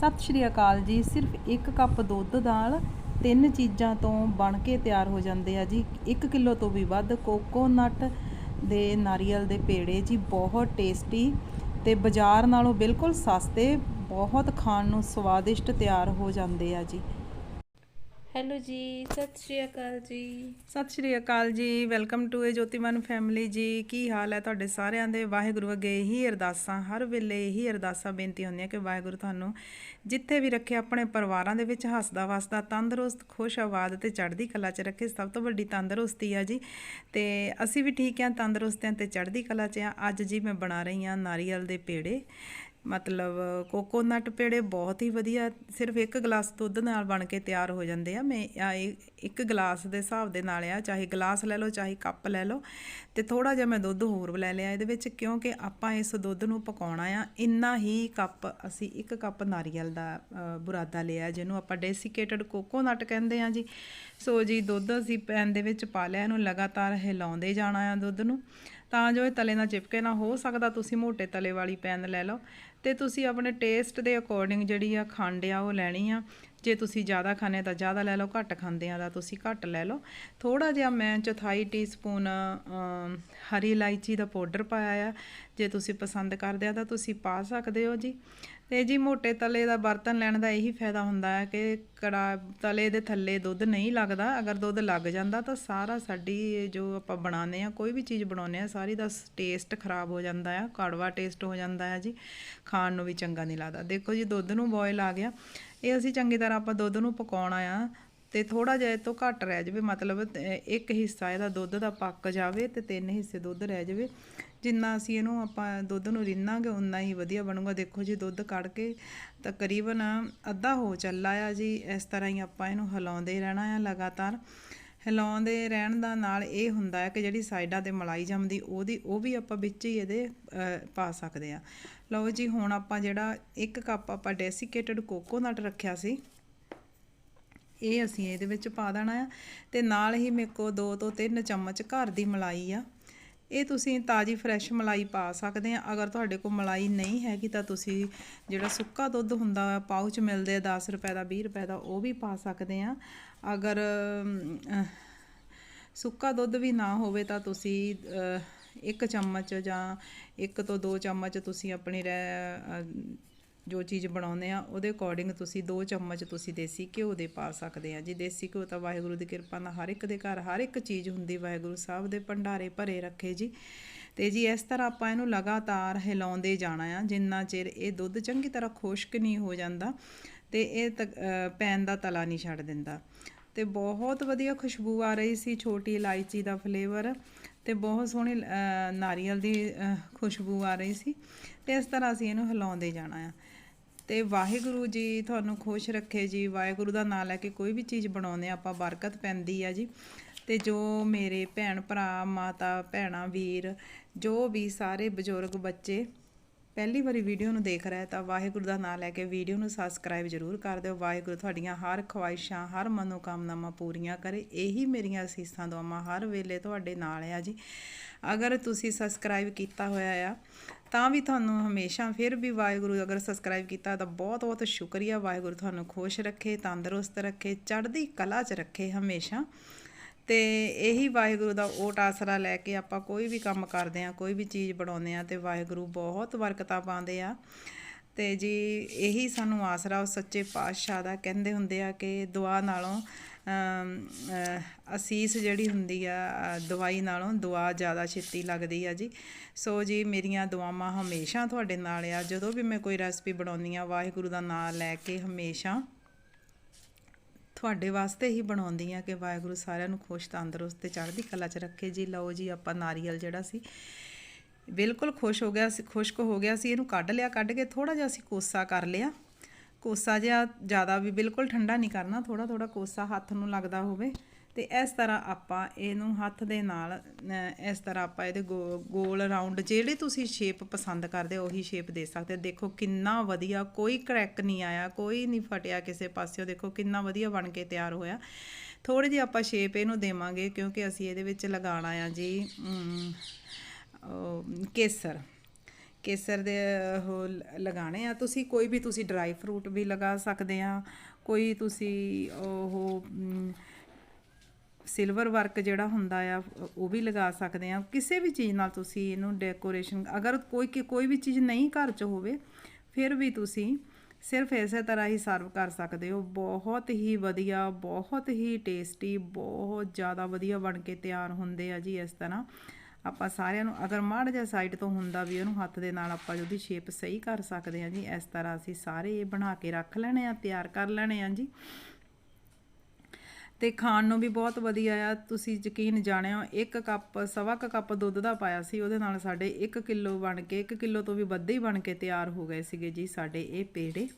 ਸਤਿ ਸ਼੍ਰੀ ਅਕਾਲ ਜੀ। ਸਿਰਫ 1 ਕੱਪ ਦੁੱਧ ਨਾਲ ਤਿੰਨ ਚੀਜ਼ਾਂ ਤੋਂ ਬਣ ਕੇ ਤਿਆਰ ਹੋ ਜਾਂਦੇ ਆ ਜੀ। 1 ਕਿਲੋ ਤੋਂ ਵੀ ਵੱਧ ਕੋਕੋਨਟ ਦੇ ਨਾਰੀਅਲ ਦੇ ਪੇੜੇ ਜੀ, ਬਹੁਤ ਟੇਸਟੀ ਤੇ ਬਾਜ਼ਾਰ ਨਾਲੋਂ ਬਿਲਕੁਲ ਸਸਤੇ, ਬਹੁਤ ਖਾਣ ਨੂੰ ਸਵਾਦਿਸ਼ਟ ਤਿਆਰ ਹੋ ਜਾਂਦੇ ਆ ਜੀ। ਹੈਲੋ ਜੀ, ਸਤਿ ਸ਼੍ਰੀ ਅਕਾਲ ਜੀ। ਸਤਿ ਸ਼੍ਰੀ ਅਕਾਲ ਜੀ, welcome to a Jotiman family ਜੀ। ਕੀ ਹਾਲ ਹੈ ਤੁਹਾਡੇ ਸਾਰਿਆਂ ਦੇ? ਵਾਹਿਗੁਰੂ ਅੱਗੇ ਇਹੀ ਅਰਦਾਸਾਂ, ਹਰ ਵੇਲੇ ਇਹੀ ਅਰਦਾਸਾਂ ਬੇਨਤੀ ਹੁੰਦੀਆਂ ਕਿ ਵਾਹਿਗੁਰੂ ਤੁਹਾਨੂੰ ਜਿੱਥੇ ਵੀ ਰੱਖੇ ਆਪਣੇ ਪਰਿਵਾਰਾਂ ਦੇ ਵਿੱਚ ਹੱਸਦਾ ਵਸਦਾ, ਤੰਦਰੁਸਤ, ਖੁਸ਼ ਆਬਾਦ ਤੇ ਚੜ੍ਹਦੀ ਕਲਾ 'ਚ ਰੱਖੇ, ਸਭ ਤੋਂ ਵੱਡੀ ਤੰਦਰੁਸਤੀ ਆ ਜੀ। ਤੇ ਅਸੀਂ ਵੀ ਠੀਕ ਹਾਂ ਤੰਦਰੁਸਤ ਹਾਂ ਤੇ ਚੜ੍ਹਦੀ ਕਲਾ 'ਚ ਹਾਂ। ਅੱਜ ਜੀ ਮੈਂ ਬਣਾ ਰਹੀ ਹਾਂ ਨਾਰੀਅਲ ਦੇ ਪੇੜੇ। ਮਤਲਬ ਕੋਕੋਨਟ ਪੇੜੇ ਬਹੁਤ ਹੀ ਵਧੀਆ, ਸਿਰਫ ਇੱਕ ਗਲਾਸ ਦੁੱਧ ਨਾਲ ਬਣ ਕੇ ਤਿਆਰ ਹੋ ਜਾਂਦੇ ਆ। ਮੈਂ ਆ ਇੱਕ ਗਲਾਸ ਦੇ ਹਿਸਾਬ ਦੇ ਨਾਲ ਆ, ਚਾਹੇ ਗਲਾਸ ਲੈ ਲਓ, ਚਾਹੇ ਕੱਪ ਲੈ ਲਓ। ਤੇ ਥੋੜਾ ਜਿਹਾ ਮੈਂ ਦੁੱਧ ਹੋਰ ਲੈ ਲਿਆ ਇਹਦੇ ਵਿੱਚ, ਕਿਉਂਕਿ ਆਪਾਂ ਇਸ ਦੁੱਧ ਨੂੰ ਪਕਾਉਣਾ ਆ, ਇੰਨਾ ਹੀ ਕੱਪ ਅਸੀਂ ਇੱਕ ਕੱਪ ਨਾਰੀਅਲ ਦਾ ਬੁਰਾਦਾ ਲਿਆ, ਜਿਹਨੂੰ ਆਪਾਂ ਡੈਸੀਕੇਟਡ ਕੋਕੋਨਟ ਕਹਿੰਦੇ ਆ ਜੀ। ਸੋ ਜੀ, ਦੁੱਧ ਅਸੀਂ ਪੈਨ ਦੇ ਵਿੱਚ ਪਾ ਲਿਆ, ਇਹਨੂੰ ਲਗਾਤਾਰ ਹਿਲਾਉਂਦੇ ਜਾਣਾ ਆ ਦੁੱਧ ਨੂੰ। ਤਾਂ ਜੋ ਇਹ ਤਲੇ ਨਾਲ ਚਿਪਕੇ ਨਾ ਹੋ ਸਕਦਾ, ਤੁਸੀਂ ਮੋਟੇ ਤਲੇ ਵਾਲੀ ਪੈਨ ਲੈ ਲਓ ਤੇ ਤੁਸੀਂ ਆਪਣੇ ਟੇਸਟ ਦੇ ਅਕੋਰਡਿੰਗ ਜਿਹੜੀ ਆ ਖੰਡ ਆ ਉਹ ਲੈਣੀ ਆ। ਜੇ ਤੁਸੀਂ ਜ਼ਿਆਦਾ ਖਾਣੇ ਤਾਂ ਜ਼ਿਆਦਾ ਲੈ ਲਓ, ਘੱਟ ਖਾਂਦੇ ਆ ਤਾਂ ਤੁਸੀਂ ਘੱਟ ਲੈ ਲਓ। ਥੋੜਾ ਜਿਹਾ ਮੈਂ ਚੌਥਾਈ ਟੀਸਪੂਨ ਹਰੀ ਇਲਾਇਚੀ ਦਾ ਪਾਊਡਰ ਪਾਇਆ ਆ। ਜੇ ਤੁਸੀਂ ਪਸੰਦ ਕਰਦੇ ਆ ਤਾਂ ਤੁਸੀਂ ਪਾ ਸਕਦੇ ਹੋ ਜੀ। ਤੇ ਜੀ ਮੋਟੇ ਤਲੇ ਦਾ ਬਰਤਨ ਲੈਣ ਦਾ ਇਹੀ ਫਾਇਦਾ ਹੁੰਦਾ ਹੈ ਕਿ ਕੜਾ ਤਲੇ ਦੇ ਥੱਲੇ ਦੁੱਧ ਨਹੀਂ ਲੱਗਦਾ, ਅਗਰ ਦੁੱਧ ਲੱਗ ਜਾਂਦਾ ਤਾਂ ਸਾਰਾ ਸਾਡੀ ਜੋ ਆਪਾਂ ਬਣਾਉਂਦੇ ਆ ਕੋਈ ਵੀ ਚੀਜ਼ ਬਣਾਉਂਦੇ ਆ ਸਾਰੀ ਦਾ ਟੇਸਟ ਖਰਾਬ ਹੋ ਜਾਂਦਾ ਆ, ਕੜਵਾ ਟੇਸਟ ਹੋ ਜਾਂਦਾ ਆ ਜੀ, ਖਾਣ ਨੂੰ ਵੀ ਚੰਗਾ ਨਹੀਂ ਲੱਗਦਾ। ਦੇਖੋ ਜੀ ਦੁੱਧ ਨੂੰ ਬੋਇਲ ਆ ਗਿਆ, ਇਹ ਅਸੀਂ ਚੰਗੀ ਤਰ੍ਹਾਂ ਆਪਾਂ ਦੁੱਧ ਨੂੰ ਪਕਾਉਣਾ ਆ ਤੇ ਥੋੜਾ ਜਿਹਾ ਇਹ ਤੋਂ ਘੱਟ ਰਹਿ ਜਾਵੇ, ਮਤਲਬ ਇੱਕ ਹਿੱਸਾ ਇਹਦਾ ਦੁੱਧ ਦਾ ਪੱਕ ਜਾਵੇ ਤੇ ਤਿੰਨ ਹਿੱਸੇ ਦੁੱਧ ਰਹਿ ਜਾਵੇ। ਜਿੰਨਾ ਅਸੀਂ ਇਹਨੂੰ ਆਪਾਂ ਦੁੱਧ ਨੂੰ ਰਿੰਨਾਂਗੇ ਉਨਾ ਹੀ ਵਧੀਆ ਬਣੂਗਾ। ਦੇਖੋ ਜੀ, ਦੁੱਧ ਕੱਢ ਕੇ ਤਕਰੀਬਨ ਅੱਧਾ ਹੋ ਚੱਲਾ ਆ ਜੀ। ਇਸ ਤਰ੍ਹਾਂ ਹੀ ਆਪਾਂ ਇਹਨੂੰ ਹਿਲਾਉਂਦੇ ਰਹਿਣਾ ਆ ਲਗਾਤਾਰ। ਹਿਲਾਉਂਦੇ ਰਹਿਣ ਦਾ ਨਾਲ ਇਹ ਹੁੰਦਾ ਹੈ ਕਿ ਜਿਹੜੀ ਸਾਈਡਾਂ ਤੇ ਮਲਾਈ ਜੰਮਦੀ, ਉਹਦੀ, ਉਹ ਵੀ ਆਪਾਂ ਵਿੱਚ ਹੀ ਇਹਦੇ ਪਾ ਸਕਦੇ ਆ। ਲਓ ਜੀ, ਹੁਣ ਆਪਾਂ ਜਿਹੜਾ ਇੱਕ ਕੱਪ ਆਪਾਂ ਡੈਸੀਕੇਟਡ ਕੋਕੋਨਟ ਰੱਖਿਆ ਸੀ ਇਹ ਅਸੀਂ ਇਹਦੇ ਵਿੱਚ ਪਾ ਦੇਣਾ ਆ ਤੇ ਨਾਲ ਹੀ ਮੇਰੇ ਕੋ 2 ਤੋਂ 3 ਚਮਚ ਘਰ ਦੀ ਮਲਾਈ ਆ। ਇਹ ਤੁਸੀਂ ਤਾਜੀ ਫਰੈਸ਼ ਮਲਾਈ ਪਾ ਸਕਦੇ ਆ। ਅਗਰ ਤੁਹਾਡੇ ਕੋਲ ਮਲਾਈ ਨਹੀਂ ਹੈਗੀ ਤਾਂ ਤੁਸੀਂ ਜਿਹੜਾ ਸੁੱਕਾ ਦੁੱਧ ਹੁੰਦਾ ਆ ਪਾਊਚ ਮਿਲਦੇ ਆ 10 ਰੁਪਏ ਦਾ 20 ਰੁਪਏ ਦਾ, ਉਹ ਵੀ ਪਾ ਸਕਦੇ ਆ। ਅਗਰ ਸੁੱਕਾ ਦੁੱਧ ਵੀ ਨਾ ਹੋਵੇ ਤਾਂ ਤੁਸੀਂ ਇੱਕ ਚਮਚ ਜਾਂ ਇੱਕ ਤੋਂ ਦੋ ਚਮਚ ਤੁਸੀਂ ਆਪਣੀ ਰਹਿ ਜੋ ਚੀਜ਼ ਬਣਾਉਂਦੇ ਆ, ਉਹਦੇ ਅਕੋਰਡਿੰਗ ਤੁਸੀਂ 2 ਚਮਚ ਤੁਸੀਂ ਦੇਸੀ ਘਿਓ ਦੇ ਪਾ ਸਕਦੇ ਆ। ਜੀ ਦੇਸੀ ਘਿਓ ਤਾਂ ਵਾਹਿਗੁਰੂ ਦੀ ਕਿਰਪਾ ਨਾਲ ਹਰ ਇੱਕ ਦੇ ਘਰ ਹਰ ਇੱਕ ਚੀਜ਼ ਹੁੰਦੀ ਵਾਹਿਗੁਰੂ ਸਾਹਿਬ ਦੇ ਭੰਡਾਰੇ ਭਰੇ ਰੱਖੇ ਜੀ। ਤੇ ਜੀ ਇਸ ਤਰ੍ਹਾਂ ਆਪਾਂ ਇਹਨੂੰ ਲਗਾਤਾਰ ਹਿਲਾਉਂਦੇ ਜਾਣਾ ਆ, ਜਿੰਨਾ ਚਿਰ ਇਹ ਦੁੱਧ ਚੰਗੀ ਤਰ੍ਹਾਂ ਖੁਸ਼ਕ ਨਹੀਂ ਹੋ ਜਾਂਦਾ ਤੇ ਇਹ ਤਕ- ਅਹ ਪੈਨ ਦਾ ਤਲਾ ਨਹੀਂ ਛੱਡ ਦਿੰਦਾ। ਤੇ ਬਹੁਤ ਵਧੀਆ ਖੁਸ਼ਬੂ ਆ ਰਹੀ ਸੀ ਛੋਟੀ ਇਲਾਇਚੀ ਦਾ ਫਲੇਵਰ ਤੇ ਬਹੁਤ ਸੋਹਣੀ ਨਾਰੀਅਲ ਦੀ ਖੁਸ਼ਬੂ ਆ ਰਹੀ ਸੀ ਤੇ ਇਸ ਤਰ੍ਹਾਂ ਅਸੀਂ ਇਹਨੂੰ ਹਿਲਾਉਂਦੇ ਜਾਣਾ ਆ। ਤੇ ਵਾਹਿਗੁਰੂ ਜੀ ਤੁਹਾਨੂੰ ਖੁਸ਼ ਰੱਖੇ ਜੀ। ਵਾਹਿਗੁਰੂ ਦਾ ਨਾਮ ਲੈ ਕੇ ਕੋਈ ਵੀ ਚੀਜ਼ ਬਣਾਉਂਦੇ ਆ ਆਪਾਂ ਬਰਕਤ ਪੈਂਦੀ ਆ ਜੀ। ਤੇ ਜੋ ਮੇਰੇ ਭੈਣ ਭਰਾ, ਮਾਤਾ, ਭੈਣਾ, ਵੀਰ, ਜੋ ਵੀ ਸਾਰੇ ਬਜ਼ੁਰਗ ਬੱਚੇ ਪਹਿਲੀ ਵਾਰੀ ਵੀਡੀਓ ਨੂੰ ਦੇਖ ਰਿਹਾ ਤਾਂ ਵਾਹਿਗੁਰੂ ਦਾ ਨਾਮ ਲੈ ਕੇ ਵੀਡੀਓ ਨੂੰ ਸਬਸਕ੍ਰਾਈਬ ਜ਼ਰੂਰ ਕਰ ਦਿਓ। ਵਾਹਿਗੁਰੂ ਤੁਹਾਡੀਆਂ ਹਰ ਖਵਾਇਸ਼ਾਂ ਹਰ ਮਨੋਕਾਮਨਾਵਾਂ ਪੂਰੀਆਂ ਕਰੇ। ਇਹੀ ਮੇਰੀਆਂ ਅਸੀਸਾਂ, ਦੁਆਵਾਂ ਹਰ ਵੇਲੇ ਤੁਹਾਡੇ ਨਾਲ ਆ ਜੀ। ਅਗਰ ਤੁਸੀਂ ਸਬਸਕ੍ਰਾਈਬ ਕੀਤਾ ਹੋਇਆ ਆ, ਤਾਂ ਵੀ ਤੁਹਾਨੂੰ ਹਮੇਸ਼ਾ ਫਿਰ ਵੀ ਵਾਹਿਗੁਰੂ ਅਗਰ ਸਬਸਕ੍ਰਾਈਬ ਕੀਤਾ ਤਾਂ ਬਹੁਤ ਬਹੁਤ ਸ਼ੁਕਰੀਆ। ਵਾਹਿਗੁਰੂ ਤੁਹਾਨੂੰ ਖੁਸ਼ ਰੱਖੇ, ਤੰਦਰੁਸਤ ਰੱਖੇ, ਚੜ੍ਹਦੀ ਕਲਾ 'ਚ ਰੱਖੇ ਹਮੇਸ਼ਾ। ਤੇ ਇਹੀ ਵਾਹਿਗੁਰੂ ਦਾ ਓਟ ਆਸਰਾ ਲੈ ਕੇ ਆਪਾਂ ਕੋਈ ਵੀ ਕੰਮ ਕਰਦੇ ਆ ਕੋਈ ਵੀ ਚੀਜ਼ ਬਣਾਉਂਦੇ ਆ ਤੇ ਵਾਹਿਗੁਰੂ ਬਹੁਤ ਬਰਕਤਾਂ ਪਾਉਂਦੇ ਆ। ਤੇ ਜੀ, ਇਹੀ ਸਾਨੂੰ ਆਸਰਾ ਉਹ ਸੱਚੇ ਪਾਤਸ਼ਾਹ ਦਾ ਕਹਿੰਦੇ ਹੁੰਦੇ ਆ ਕਿ ਦੁਆ ਨਾਲੋਂ ਅਸੀਸ ਜਿਹੜੀ ਹੁੰਦੀ ਆ ਦਵਾਈ ਨਾਲੋਂ ਦੁਆ ਜ਼ਿਆਦਾ ਛੇਤੀ ਲੱਗਦੀ ਆ ਜੀ। ਸੋ ਜੀ, ਮੇਰੀਆਂ ਦੁਆਵਾਂ ਹਮੇਸ਼ਾ ਤੁਹਾਡੇ ਨਾਲ ਆ। ਜਦੋਂ ਵੀ ਮੈਂ ਕੋਈ ਰੈਸਪੀ ਬਣਾਉਂਦੀ ਆ ਵਾਹਿਗੁਰੂ ਦਾ ਨਾਮ ਲੈ ਕੇ ਹਮੇਸ਼ਾ ਤੁਹਾਡੇ ਵਾਸਤੇ ਹੀ ਬਣਾਉਂਦੀ ਆ ਕਿ ਵਾਹਿਗੁਰੂ ਸਾਰਿਆਂ ਨੂੰ ਖੁਸ਼ ਤੰਦਰੁਸਤ ਤੇ ਚੜ੍ਹਦੀ ਕਲਾ 'ਚ ਰੱਖੇ। ਜੀ ਲਓ ਜੀ, ਆਪਾਂ ਨਾਰੀਅਲ ਜਿਹੜਾ ਸੀ, ਬਿਲਕੁਲ ਖੁਸ਼ ਹੋ ਗਿਆ ਸੀ, ਖੁਸ਼ਕ ਹੋ ਗਿਆ ਸੀ। ਇਹਨੂੰ ਕੱਢ ਲਿਆ, ਕੱਢ ਕੇ ਥੋੜਾ ਜਿਹਾ ਅਸੀਂ ਕੋਸਾ ਕਰ ਲਿਆ। ਕੋਸਾ ਜਿਹਾ ਜ਼ਿਆਦਾ ਵੀ ਬਿਲਕੁਲ ਠੰਡਾ ਨਹੀਂ ਕਰਨਾ ਥੋੜਾ ਥੋੜਾ ਕੋਸਾ ਹੱਥ ਨੂੰ ਲੱਗਦਾ ਹੋਵੇ। ਤੇ ਇਸ ਤਰ੍ਹਾਂ ਆਪਾਂ ਇਹਨੂੰ ਹੱਥ ਦੇ ਨਾਲ ਇਸ ਤਰ੍ਹਾਂ ਆਪਾਂ ਇਹਦੇ ਗੋ- ਗੋਲ ਰਾਉਂਡ ਜਿਹੜੇ ਤੁਸੀਂ ਸ਼ੇਪ ਪਸੰਦ ਕਰਦੇ ਉਹੀ ਸ਼ੇਪ ਦੇ ਸਕਦੇ। ਦੇਖੋ ਕਿੰਨਾ ਵਧੀਆ ਕੋਈ ਕਰੈਕ ਨਹੀਂ ਆਇਆ ਕੋਈ ਨਹੀਂ ਫਟਿਆ ਕਿਸੇ ਪਾਸਿਓਂ। ਦੇਖੋ ਕਿੰਨਾ ਵਧੀਆ ਬਣ ਕੇ ਤਿਆਰ ਹੋਇਆ। ਥੋੜੀ ਜਿਹੀ ਆਪਾਂ ਸ਼ੇਪ ਇਹਨੂੰ ਦੇਵਾਂਗੇ ਕਿਉਂਕਿ ਅਸੀਂ ਇਹਦੇ ਵਿੱਚ ਲਗਾਉਣਾ ਆ ਜੀ ਉਹ, ਕੇਸਰ। ਕੇਸਰ ਦੇ ਉਹ ਲਗਾਣੇ ਆ। ਤੁਸੀਂ ਕੋਈ ਵੀ ਤੁਸੀਂ ਡਰਾਈ ਫਰੂਟ ਵੀ ਲਗਾ ਸਕਦੇ ਆ। ਕੋਈ ਤੁਸੀਂ ਉਹ ਸਿਲਵਰ ਵਰਕ ਜਿਹੜਾ ਹੁੰਦਾ ਆ, ਉਹ ਵੀ ਲਗਾ ਸਕਦੇ ਆ। ਕਿਸੇ ਵੀ ਚੀਜ਼ ਨਾਲ ਤੁਸੀਂ ਇਹਨੂੰ ਡੈਕੋਰੇਸ਼ਨ ਅਗਰ ਕੋਈ ਕਿ- ਕੋਈ ਵੀ ਚੀਜ਼ ਨਹੀਂ ਘਰ 'ਚ ਹੋਵੇ, ਫਿਰ ਵੀ ਤੁਸੀਂ ਸਿਰਫ ਇਸੇ ਤਰ੍ਹਾਂ ਹੀ ਸਰਵ ਕਰ ਸਕਦੇ ਹੋ। ਬਹੁਤ ਹੀ ਵਧੀਆ, ਬਹੁਤ ਹੀ ਟੇਸਟੀ ਬਹੁਤ ਜ਼ਿਆਦਾ ਵਧੀਆ ਬਣ ਕੇ ਤਿਆਰ ਹੁੰਦੇ ਆ ਜੀ ਇਸ ਤਰ੍ਹਾਂ। ਆਪਾਂ ਸਾਰਿਆਂ ਨੂੰ, ਅਗਰ ਮਾੜ ਜਿਹਾ ਸਾਈਡ ਤੋਂ ਹੁੰਦਾ ਵੀ ਉਹਨੂੰ ਹੱਥ ਦੇ ਨਾਲ ਆਪਾਂ ਉਹਦੀ ਸ਼ੇਪ ਸਹੀ ਕਰ ਸਕਦੇ ਆ ਜੀ, ਇਸ ਤਰ੍ਹਾਂ ਅਸੀਂ ਸਾਰੇ ਇਹ ਬਣਾ ਕੇ ਰੱਖ ਲੈਣੇ ਆ, ਤਿਆਰ ਕਰ ਲੈਣੇ ਆ ਜੀ। ਤੇ ਖਾਣ ਨੂੰ ਵੀ ਬਹੁਤ ਵਧੀਆ ਆ। ਤੁਸੀਂ ਯਕੀਨ ਜਾਣਿਓ ਇੱਕ ਕੱਪ, ਸਵਾ ਕੁ ਕੱਪ ਦੁੱਧ ਦਾ ਪਾਇਆ ਸੀ, ਉਹਦੇ ਨਾਲ ਸਾਡੇ 1 ਕਿਲੋ ਬਣ ਕੇ 1 ਕਿਲੋ ਤੋਂ ਵੀ ਵੱਧ ਹੀ ਬਣ ਕੇ ਤਿਆਰ ਹੋ ਗਏ ਸੀਗੇ ਜੀ ਸਾਡੇ ਇਹ ਪੇੜੇ।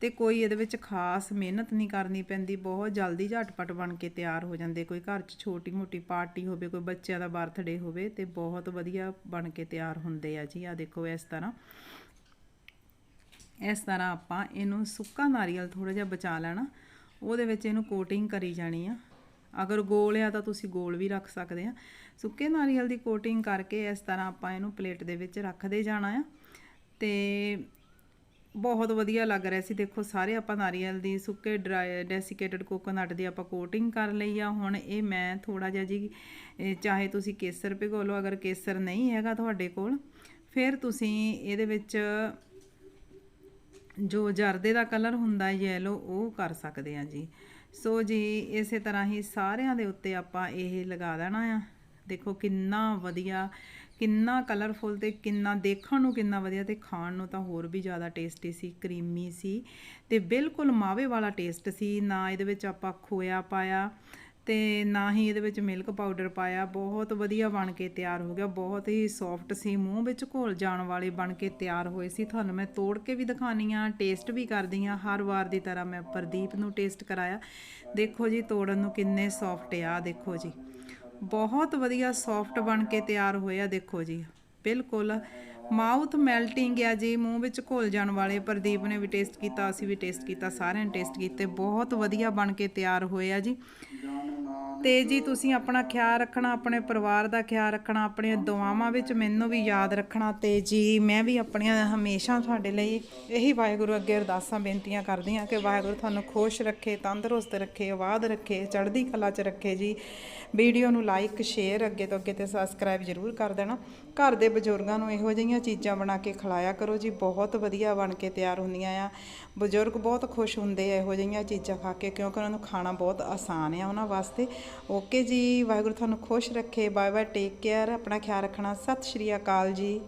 ਤੇ ਕੋਈ ਇਹਦੇ ਵਿੱਚ ਖਾਸ ਮਿਹਨਤ ਨਹੀਂ ਕਰਨੀ ਪੈਂਦੀ, ਬਹੁਤ ਜਲਦੀ ਝਟਪਟ ਬਣ ਕੇ ਤਿਆਰ ਹੋ ਜਾਂਦੇ। ਕੋਈ ਘਰ 'ਚ ਛੋਟੀ ਮੋਟੀ ਪਾਰਟੀ ਹੋਵੇ, ਕੋਈ ਬੱਚਿਆਂ ਦਾ ਬਰਥਡੇ ਹੋਵੇ, ਤੇ ਬਹੁਤ ਵਧੀਆ ਬਣ ਕੇ ਤਿਆਰ ਹੁੰਦੇ ਆ ਜੀ। ਆ ਦੇਖੋ ਇਸ ਤਰ੍ਹਾਂ। ਇਸ ਤਰ੍ਹਾਂ ਆਪਾਂ ਇਹਨੂੰ ਸੁੱਕਾ ਨਾਰੀਅਲ ਥੋੜਾ ਜਿਹਾ ਬਚਾ ਲੈਣਾ। ਉਹਦੇ ਵਿੱਚ ਇਹਨੂੰ ਕੋਟਿੰਗ ਕਰੀ ਜਾਣੀ ਆ। ਅਗਰ ਗੋਲ ਆ ਤਾਂ ਤੁਸੀਂ ਗੋਲ ਵੀ ਰੱਖ ਸਕਦੇ ਆ। ਸੁੱਕੇ ਨਾਰੀਅਲ ਦੀ ਕੋਟਿੰਗ ਕਰਕੇ ਇਸ ਤਰ੍ਹਾਂ ਆਪਾਂ ਇਹਨੂੰ ਪਲੇਟ ਦੇ ਵਿੱਚ ਰੱਖਦੇ ਜਾਣਾ ਆ। ਤੇ ਬਹੁਤ ਵਧੀਆ ਲੱਗ ਰਿਹਾ ਸੀ। ਦੇਖੋ, ਸਾਰੇ ਆਪਾਂ ਨਾਰੀਅਲ ਦੀ ਸੁੱਕੇ ਡਰਾਈ ਡੈਸੀਕੇਟਡ ਕੋਕੋਨਟ ਦੀ ਆਪਾਂ ਕੋਟਿੰਗ ਕਰ ਲਈ ਆ। ਹੁਣ ਇਹ ਮੈਂ ਥੋੜਾ ਜਿਹਾ ਜੀ ਚਾਹੇ ਤੁਸੀਂ ਕੇਸਰ ਭਿਗੋ ਲਓ, ਅਗਰ ਕੇਸਰ ਨਹੀਂ ਹੈਗਾ ਤੁਹਾਡੇ ਕੋਲ, ਫਿਰ ਤੁਸੀਂ ਇਹਦੇ ਵਿੱਚ ਜੋ ਜਰਦੇ ਦਾ ਕਲਰ ਹੁੰਦਾ ਯੈਲੋ ਉਹ ਕਰ ਸਕਦੇ ਆ ਜੀ। ਸੋ ਜੀ, ਇਸੇ ਤਰ੍ਹਾਂ ਹੀ ਸਾਰਿਆਂ ਦੇ ਉੱਤੇ ਆਪਾਂ ਇਹ ਲਗਾ ਦੇਣਾ ਆ। ਦੇਖੋ ਕਿੰਨਾ ਵਧੀਆ, ਕਿੰਨਾ ਕਲਰਫੁਲ ਤੇ ਕਿੰਨਾ ਦੇਖਣ ਨੂੰ ਕਿੰਨਾ ਵਧੀਆ ਤੇ ਖਾਣ ਨੂੰ ਤਾਂ ਹੋਰ ਵੀ ਜ਼ਿਆਦਾ ਟੇਸਟੀ ਸੀ ਕਰੀਮੀ ਸੀ ਤੇ ਬਿਲਕੁਲ ਮਾਵੇ ਵਾਲਾ ਟੇਸਟ ਸੀ। ਨਾ ਇਹਦੇ ਵਿੱਚ ਆਪਾਂ ਖੋਇਆ ਪਾਇਆ ਅਤੇ ਨਾ ਹੀ ਇਹਦੇ ਵਿੱਚ ਮਿਲਕ ਪਾਊਡਰ ਪਾਇਆ, ਬਹੁਤ ਵਧੀਆ ਬਣ ਕੇ ਤਿਆਰ ਹੋ ਗਿਆ, ਬਹੁਤ ਹੀ ਸੌਫਟ ਸੀ, ਮੂੰਹ ਵਿੱਚ ਘੁਲ ਜਾਣ ਵਾਲੇ ਬਣ ਕੇ ਤਿਆਰ ਹੋਏ ਸੀ। ਤੁਹਾਨੂੰ ਮੈਂ ਤੋੜ ਕੇ ਵੀ ਦਿਖਾਨੀ ਆ ਟੇਸਟ ਵੀ ਕਰਦੀ ਆ ਹਰ ਵਾਰ ਦੀ ਤਰ੍ਹਾਂ ਮੈਂ ਪ੍ਰਦੀਪ ਨੂੰ ਟੇਸਟ ਕਰਾਇਆ। ਦੇਖੋ ਜੀ, ਤੋੜਨ ਨੂੰ ਕਿੰਨੇ ਸੌਫਟ ਆ, ਦੇਖੋ ਜੀ। ਬਹੁਤ ਵਧੀਆ ਸੌਫਟ ਬਣ ਕੇ ਤਿਆਰ ਹੋਏ ਆ, ਦੇਖੋ ਜੀ। ਬਿਲਕੁਲ ਮਾਊਥ ਮੈਲਟਿੰਗ ਆ ਜੀ, ਮੂੰਹ ਵਿੱਚ ਘੁਲ ਜਾਣ ਵਾਲੇ। ਪ੍ਰਦੀਪ ਨੇ ਵੀ ਟੇਸਟ ਕੀਤਾ, ਅਸੀਂ ਵੀ ਟੇਸਟ ਕੀਤਾ, ਸਾਰਿਆਂ ਨੇ ਟੇਸਟ ਕੀਤੇ। ਬਹੁਤ ਵਧੀਆ ਬਣ ਕੇ ਤਿਆਰ ਹੋਏ ਆ ਜੀ। ਤੇ ਜੀ ਤੁਸੀਂ ਆਪਣਾ ਖਿਆਲ ਰੱਖਣਾ, ਆਪਣੇ ਪਰਿਵਾਰ ਦਾ ਖਿਆਲ ਰੱਖਣਾ ਆਪਣੀਆਂ ਦੁਆਵਾਂ ਵਿੱਚ ਮੈਨੂੰ ਵੀ ਯਾਦ ਰੱਖਣਾ ਤੇ ਜੀ ਮੈਂ ਵੀ ਆਪਣੀਆਂ ਹਮੇਸ਼ਾ ਤੁਹਾਡੇ ਲਈ ਇਹੀ ਵਾਹਿਗੁਰੂ ਅੱਗੇ ਅਰਦਾਸਾਂ, ਬੇਨਤੀਆਂ ਕਰਦੀ ਹਾਂ ਕਿ ਵਾਹਿਗੁਰੂ ਤੁਹਾਨੂੰ ਖੁਸ਼ ਰੱਖੇ, ਤੰਦਰੁਸਤ ਰੱਖੇ, ਆਬਾਦ ਰੱਖੇ, ਚੜ੍ਹਦੀ ਕਲਾ 'ਚ ਰੱਖੇ ਜੀ। ਵੀਡੀਓ ਨੂੰ ਲਾਈਕ ਸ਼ੇਅਰ ਅੱਗੇ ਤੋਂ ਅੱਗੇ ਤੇ ਸਬਸਕ੍ਰਾਈਬ ਜ਼ਰੂਰ ਕਰ ਦੇਣਾ। ਘਰ ਦੇ ਬਜ਼ੁਰਗਾਂ ਨੂੰ ਇਹੋ ਜਿਹੀਆਂ ਚੀਜ਼ਾਂ ਬਣਾ ਕੇ ਖਿਲਾਇਆ ਕਰੋ ਜੀ, ਬਹੁਤ ਵਧੀਆ ਬਣ ਕੇ ਤਿਆਰ ਹੁੰਦੀਆਂ ਆ। ਬਜ਼ੁਰਗ ਬਹੁਤ ਖੁਸ਼ ਹੁੰਦੇ ਆ ਇਹੋ ਜਿਹੀਆਂ ਚੀਜ਼ਾਂ ਖਾ ਕੇ ਕਿਉਂਕਿ ਉਹਨਾਂ ਨੂੰ ਖਾਣਾ ਬਹੁਤ ਆਸਾਨ ਆ ਉਹਨਾਂ ਵਾਸਤੇ। ਓਕੇ ਜੀ, ਵਾਹਿਗੁਰੂ ਤੁਹਾਨੂੰ ਖੁਸ਼ ਰੱਖੇ ਬਾਏ ਬਾਏ ਟੇਕ ਕੇਅਰ ਆਪਣਾ ਖਿਆਲ ਰੱਖਣਾ। ਸਤਿ ਸ਼੍ਰੀ ਅਕਾਲ ਜੀ।